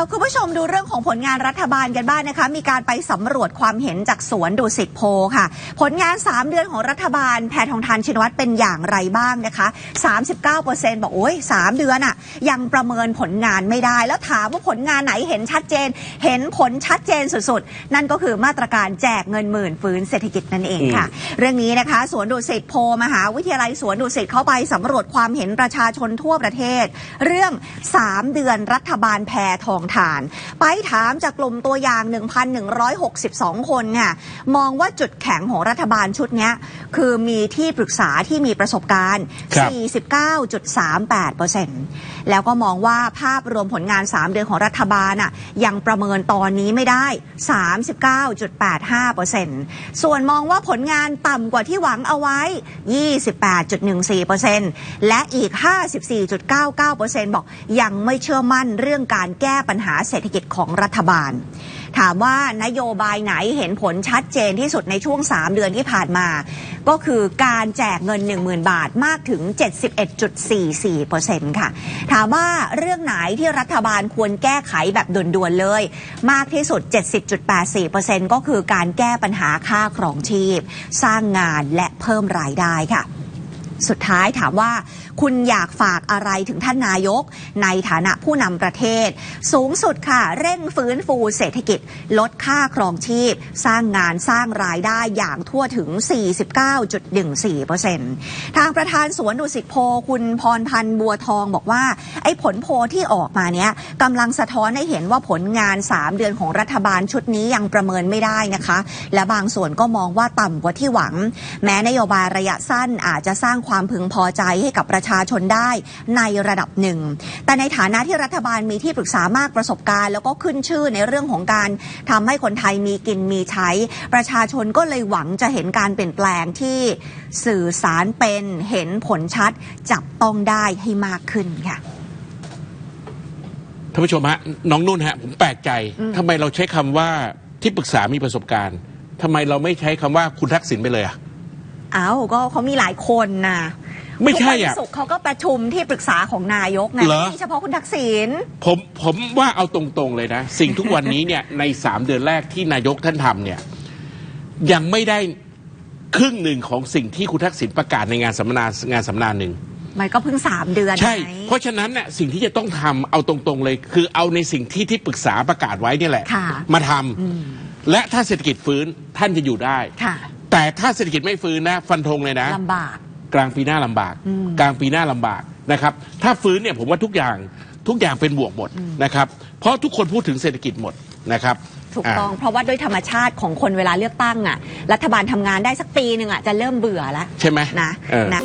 คุณผู้ชมดูเรื่องของผลงานรัฐบาลกันบ้างนะคะ มีการไปสำรวจความเห็นจากสวนดุสิตโพลค่ะ ผลงาน 3 เดือนของรัฐบาลแพทองทานชินวัตรเป็นอย่างไรบ้างนะคะ 39%บอกโอ้ย3 เดือนอะยังประเมินผลงานไม่ได้ แล้วถามว่าผลงานไหนเห็นชัดเจน เห็นผลชัดเจนสุดๆ นั่นก็คือมาตรการแจกเงินหมื่นฟื้นเศรษฐกิจนั่นเองค่ะ เรื่องนี้นะคะ สวนดุสิตโพลมหาวิทยาลัยสวนดุสิตเข้าไปสำรวจความเห็นประชาชนทั่วประเทศ เรื่อง 3 เดือนรัฐบาลแพทองทาน ไปถามจากกลุ่มตัวอย่าง 1,162 คนเนี่ยมองว่าจุดแข็งของรัฐบาลชุดเนี้ยคือมีที่ปรึกษาที่มีประสบการณ์ครับ49.38%แล้วก็มองว่าภาพรวมผลงาน 3 เดือนของรัฐบาลอะยังประเมินตอนนี้ไม่ได้ 39.85%ส่วนมองว่าผลงานต่ำกว่าที่หวังเอาไว้ 28.14%และอีก 54.99%บอกยังไม่เชื่อมั่นเรื่องการแก้ปัญหาเศรษฐกิจของรัฐบาล ถามว่านโยบายไหนเห็นผลชัดเจนที่สุดในช่วง 3 เดือนที่ผ่านมา ก็คือการแจกเงิน 10,000 บาทมากถึง 71.44%ค่ะ ถามว่าเรื่องไหนที่รัฐบาลควรแก้ไขแบบด่วนๆเลย มากที่สุด 70.84%ก็คือการแก้ปัญหาค่าครองชีพ สร้างงานและเพิ่มรายได้ค่ะ สุดท้ายถามว่า คุณอยากฝากอะไรถึงท่านนายก ในฐานะผู้นำประเทศ สูงสุดค่ะ เร่งฟื้นฟูเศรษฐกิจ ลดค่าครองชีพ สร้างงานสร้างรายได้อย่างทั่วถึง 49.14%ทางประธานสวนดุสิตโพคุณพรพันธ์บัวทองบอกว่า ไอ้ผลโพที่ออกมาเนี้ยกำลังสะท้อนให้เห็นว่าผลงาน 3 เดือนของรัฐบาลชุดนี้ยังประเมินไม่ได้นะคะ และบางส่วนก็มองว่าต่ำกว่าที่หวัง แม้นโยบายระยะสั้นอาจจะสร้างความพึงพอใจให้กับประชาชนได้ในระดับหนึ่ง แต่ในฐานะที่รัฐบาลมีที่ปรึกษามากประสบการณ์ แล้วก็ขึ้นชื่อในเรื่องของการทำให้คนไทยมีกินมีใช้ ประชาชนก็เลยหวังจะเห็นการเปลี่ยนแปลงที่สื่อสารเป็นเห็นผลชัดจับต้องได้ให้มากขึ้นค่ะท่านผู้ชมฮะน้องนุ่นฮะผมแปลกใจอืมทำไมเราใช้คำว่าที่ปรึกษามีประสบการณ์ทำไมเราไม่ใช้คำว่าคุณทักษิณไปเลยอะเอ้าก็เขามีหลายคนนะไม่ใช่ทุกวันอะศุกร์เขาก็ประชุมที่ปรึกษาของนายกไงเหรอไม่ใช่เฉพาะคุณทักษิณผมผมว่าเอาตรงๆเลยนะ สิ่งทุกวันนี้เนี่ยในสามเดือนแรกที่นายกท่านทำเนี่ย ยังไม่ได้ครึ่งหนึ่งของสิ่งที่คุณทักษิณประกาศในงานสัมมนางานสัมมนาหนึ่งมันก็เพิ่งสามเดือนใช่ไงเพราะฉะนั้นเนี่ยสิ่งที่จะต้องทำเอาตรงๆเลย คือเอาในสิ่งที่ที่ปรึกษาประกาศไว้เนี่ยแหละค่ะมาทำและถ้าเศรษฐกิจฟื้นท่านจะอยู่ได้ค่ะ แต่ถ้าเศรษฐกิจไม่ฟื้นนะ ฟันธงเลยนะ ลำบาก กลางปีหน้าลำบาก อืมกลางปีหน้าลำบากนะครับ ถ้าฟื้นเนี่ยผมว่าทุกอย่างทุกอย่างเป็นบวกหมดนะครับ เพราะทุกคนพูดถึงเศรษฐกิจหมดนะครับถูกต้องเพราะว่าด้วยธรรมชาติของคนเวลาเลือกตั้งอะ รัฐบาลทำงานได้สักปีหนึ่งอะจะเริ่มเบื่อแล้วใช่ไหมนะเออ นะ